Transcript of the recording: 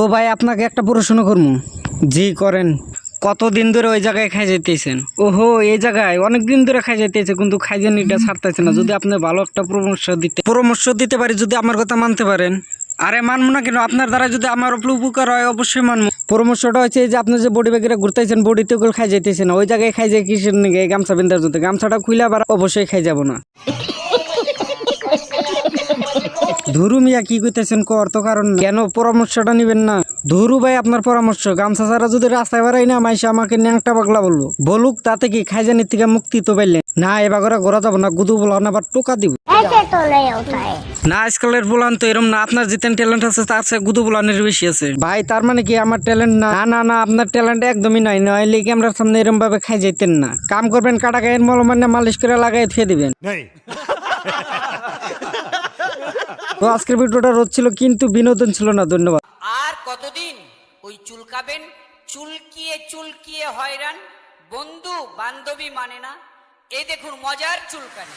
তো ভাই, আপনাকে একটা প্রশ্ন করব। জি, করেন। কতদিন ধরে ওই জায়গায় খাই যেতেছেন ওহো, এই জায়গায় অনেক দিন ধরে খাই যেতেছে কিন্তু খাইজানিটা ছাড়তেছে না। যদি আপনি ভালো একটা পরামর্শ দিতে পরামর্শ দিতে পারি, যদি আমার কথা মানতে পারেন। আরে, মানবো না কেন? আপনার দ্বারা যদি আমার উপকার হয়, অবশ্যই মানবো। পরামর্শটা হচ্ছে যে, আপনি যে বডি ব্যাগেরা ঘুরতেছেন, বডিতে ওগুলো খাই যেতেছেন ওই জায়গায় খাই যায় কিসের গামছা বিন্দার জন্য? গামছাটা খুলে আবার অবশ্যই খাই যাব না। ধুরু মিয়া কি করতেছেন কর তো কারণ কেন পরামর্শটা নিবেন না? ধুরু ভাই আপনার পরামর্শ, গামছা ছাড়া যদি রাস্তায় বেড়াই না মাইসে আমাকে ন্যাংটা পাগলা বলল। বলুক তাতে কি খাইজানির থেকে মুক্তি তো পাইলেন না এবার করে ঘোরা যাব না, গুদু বলা, না আবার টোকা দিব। না, স্কুলের বলান তো এরম না, আপনার যেতেন ট্যালেন্ট আছে, তার সে গুদু বলানের বেশি আছে। ভাই, তার মানে কি আমার ট্যালেন্ট না? না না আপনার ট্যালেন্ট একদমই নাই, নইলে আমরা সামনে এরম ভাবে খাই যাইতেন না। কাম করবেন, কাটা গায়ের মলমান্য মালিশ করে লাগাই থুয়ে দিবেন। তো আজকের ভিডিওটা রোদ ছিল, কিন্তু বিনোদন ছিল না, ধন্যবাদ। আর কতদিন ওই চুলকাবেন? চুলকিয়ে চুলকিয়ে হয়রান। বন্ধু বান্ধবী মানে না। এই দেখুন, মজার চুলকানি।